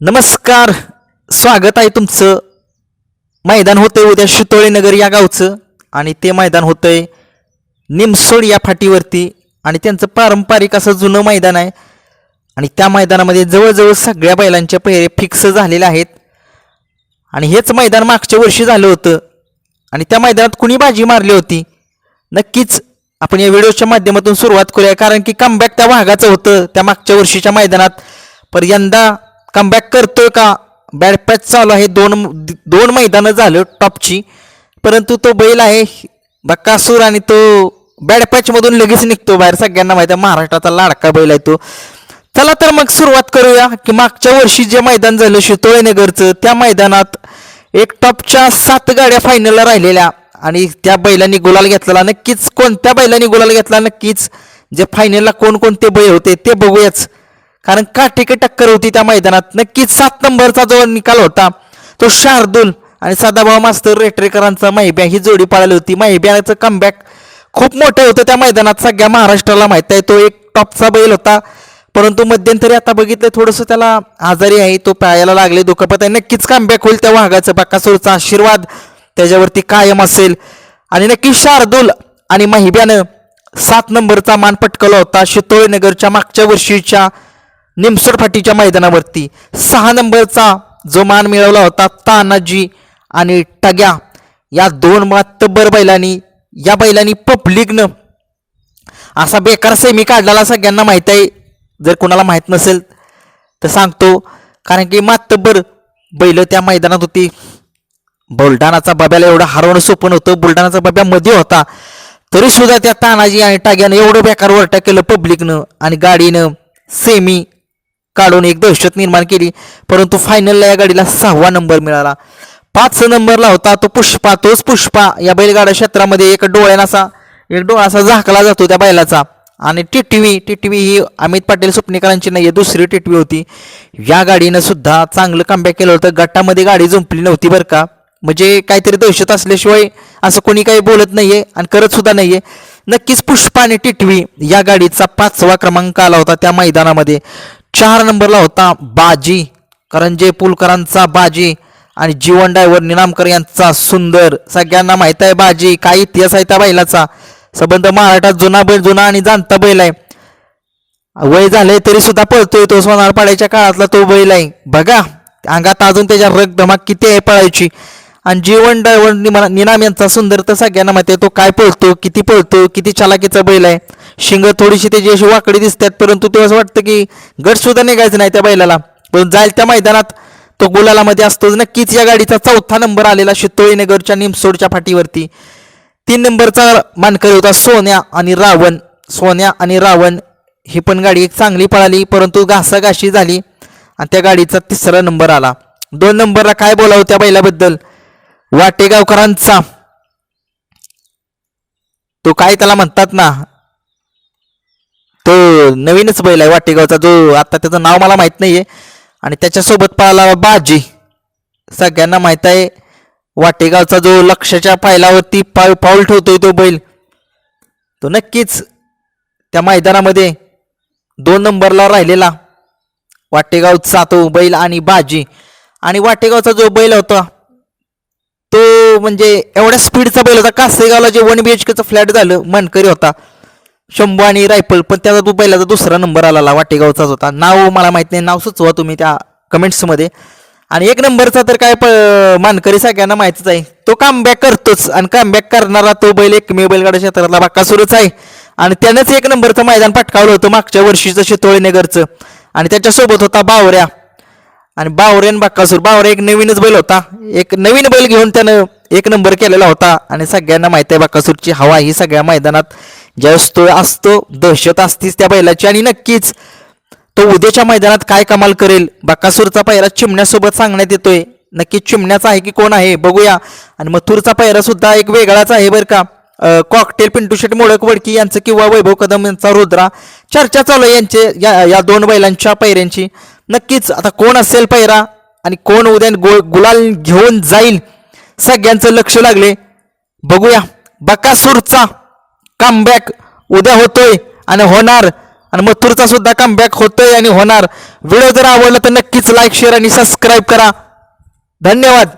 नमस्कार स्वागत आहे तुमचं. मैदान होतंय उद्या शितोळे नगर या गावचं आणि ते मैदान होतंय निमसोड या फाटीवरती. आणि त्यांचं पारंपरिक असं जुनं मैदान आहे. आणि त्या मैदानामध्ये जवळजवळ सगळ्या बैलांचे पेहरे फिक्स झालेले आहेत. आणि हेच मैदान मागच्या वर्षी झालं होतं. आणि त्या मैदानात कुणी बाजी मारली होती? नक्कीच आपण या व्हिडिओच्या माध्यमातून सुरुवात करूया. कारण की कमबॅक त्या भागाचं होतं त्या मागच्या वर्षीच्या मैदानात. पर यंदा कमबॅक करतोय का? बॅड पॅच चालू आहे. दोन दोन मैदानं झालं टॉपची परंतु तो बैल आहे बक्कासूर आणि तो बॅड पॅचमधून लगेच निघतो बाहेर. सगळ्यांना माहिती आहे महाराष्ट्राचा लाडका बैल आहे तो. चला तर मग सुरुवात करूया की मागच्या वर्षी जे मैदान झालं शितोळे नगरचं त्या मैदानात एक टॉपच्या सात गाड्या फायनलला राहिलेल्या आणि त्या बैलांनी गुलाल घेतलेला. नक्कीच कोणत्या बैलांनी गुलाल घेतला? नक्कीच जे फायनलला कोणकोणते बैल होते ते बघूयाच. कारण काटेकी टक्कर होती त्या मैदानात. नक्कीच सात नंबरचा जो निकाल होता तो शार्दूल आणि सदाभाऊ मास्तर रेटरेकरांचा माहिब्या ही जोडी पाळली होती. माहिब्याचं कमबॅक खूप मोठं होतं त्या मैदानात. सगळ्या महाराष्ट्राला माहीत आहे. तो एक टॉपचा बैल होता. परंतु मध्यंतरी आता बघितलं थोडंसं त्याला आजारी आहे. तो पायाला लागले दुखापत आहे. नक्कीच कमबॅक होईल त्या वाघाचं. बाकासूरचा आशीर्वाद त्याच्यावरती कायम असेल. आणि नक्की शार्दूल आणि माहिब्यानं सात नंबरचा मान पटकवला होता. शितोळे नगरच्या मागच्या वर्षीच्या निमसोड फाटीच्या मैदानावरती सहा नंबरचा जो मान मिळवला होता तानाजी आणि टग्या. या दोन मातब्बर बैलांनी या बैलांनी पब्लिकनं असा बेकार सेमी काढलेला सगळ्यांना माहीत आहे. जर कोणाला माहीत नसेल तर सांगतो. कारण की मातब्बर बैल त्या मैदानात होती. बुलढाणाचा बाब्याला एवढं हरवणं सोपं होतं बुलढाणाचा बाब्या मध्ये होता. तरी सुद्धा त्या तानाजी आणि टाग्यानं एवढं बेकार वरटा केलं पब्लिकनं आणि गाडीनं सेमी काढून एक दहशत निर्माण केली. परंतु फायनलला या गाडीला सहावा नंबर मिळाला. पाच नंबरला होता तो पुष्पा. तोच पुष्पा या बैलगाडा क्षेत्रामध्ये एक डोळ्यानं असा एक डोळा असा झाकला जातो त्या बैलाचा. आणि टिटवी टिटवी ही अमित पाटील सुपणेकरांची नाही आहे दुसरी टिटवी होती. या गाडीनं सुद्धा चांगलं कमबॅक केलं होतं. गटामध्ये गाडी जुंपली नव्हती बरं का. म्हणजे काहीतरी दहशत असल्याशिवाय असं कोणी काही बोलत नाहीये आणि करत सुद्धा नाहीये. नक्कीच पुष्पा आणि टिटवी या गाडीचा पाचवा क्रमांक आला होता त्या मैदानामध्ये. चार नंबरला होता बाजी करंजे पुलकरांचा बाजी आणि जीवन डायव्हर निनामकर यांचा सुंदर. सगळ्यांना माहीत आहे बाजी काय इतिहास आहे त्या बैलाचा. संबंध महाराष्ट्रात जुना बैल जुना आणि जाणता बैल आहे. वय झाले तरी सुद्धा पळतोय तो सोनार पाड्याच्या काळातला तो बैल आहे. बघा अंगात अजून त्याच्या रग धमाक किती आहे पळायची. आणि जीवन डायव्हर निनाम यांचा सुंदर तर सगळ्यांना माहिती आहे तो काय पळतो किती पळतो किती चालाकीचा बैल आहे. शिंग थोडीशी त्याची अशी वाकडी दिसतात परंतु ते असं वाटतं की गट सुद्धा निघायचं नाही त्या बैलाला. पण जाईल त्या मैदानात तो गुलालामध्ये असतो नक्कीच या गाडीचा चौथा नंबर आलेला शितोळी नगरच्या निमसोडच्या फाटीवरती. तीन नंबरचा मानकरी होता सोन्या आणि रावण. सोन्या आणि रावण ही पण गाडी एक चांगली पळाली परंतु घासाघाशी झाली आणि त्या गाडीचा तिसरा नंबर आला. दोन नंबरला काय बोलावं त्या बैलाबद्दल? वाटेगावकरांचा. तो काय त्याला म्हणतात ना तो नवीनच बैल आहे वाटेगावचा जो आता त्याचं नाव मला माहीत नाही आहे आणि त्याच्यासोबत पाहिला बाजी. सगळ्यांना माहीत आहे वाटेगावचा जो लक्षाच्या पायलावरती पाय पाऊल ठेवतोय तो बैल. तो नक्कीच त्या मैदानामध्ये दोन नंबरला राहिलेला. वाटेगावचा तो बैल आणि बाजी. आणि वाटेगावचा जो बैल होता तो म्हणजे एवढ्या स्पीडचा बैल होता. कासेगावला जे वन बी एच केचं फ्लॅट झालं मनकरी होता. शंभू आणि रायफल पण त्याचा तो बैलाचा दुसरा नंबर आला वाटेगावचाच होता. नाव मला माहीत नाही नाव सुचवा तुम्ही त्या कमेंट्समध्ये आणि एक नंबरचा तर काय प मानकरी सगळ्यांना माहितीच आहे. तो कामबॅक करतोच आणि कामबॅक करणारा तो बैल एकमेव बैलगाडा क्षेत्रातला बाकासुरच आहे. आणि त्यानंच एक नंबरचं मैदान पटकावलं होतं मागच्या वर्षीचं शितोळे नगरचं आणि त्याच्यासोबत होता बावऱ्या. आणि बावऱ्यान बाक्कासूर बावऱ्या एक नवीनच बैल होता. एक नवीन बैल घेऊन त्यानं एक नंबर केलेला होता. आणि सगळ्यांना माहिती आहे बाक्कासूरची हवा ही सगळ्या मैदानात ज्यावेळेस तो असतो दहशत असतीच त्या बैलाची. आणि नक्कीच तो उद्याच्या मैदानात काय कमाल करेल? बकासूरचा पायरा चिमण्यासोबत सांगण्यात येतोय. नक्की चिमण्याचा आहे की कोण आहे? बघूया. आणि मथुरचा पायरा सुद्धा एक वेगळाच आहे बरं का. कॉकटेल पिंटू शेट मोळक वडकी यांचं किंवा वैभव कदम यांचा रुद्रा. चर्चा चालू आहे यांचे या या दोन बैलांच्या पैऱ्यांची. नक्कीच आता कोण असेल पैरा? आणि कोण उद्या गो गुलाल घेऊन जाईल? सगळ्यांचं लक्ष लागले. बघूया. बकासूरचा कमबॅक उद्या होतोय आणि होणार. आणि मथुरचा सुद्धा कमबॅक होतोय आणि होणार. व्हिडिओ जर आवडला तर नक्कीच लाईक शेअर आणि सबस्क्राईब करा. धन्यवाद.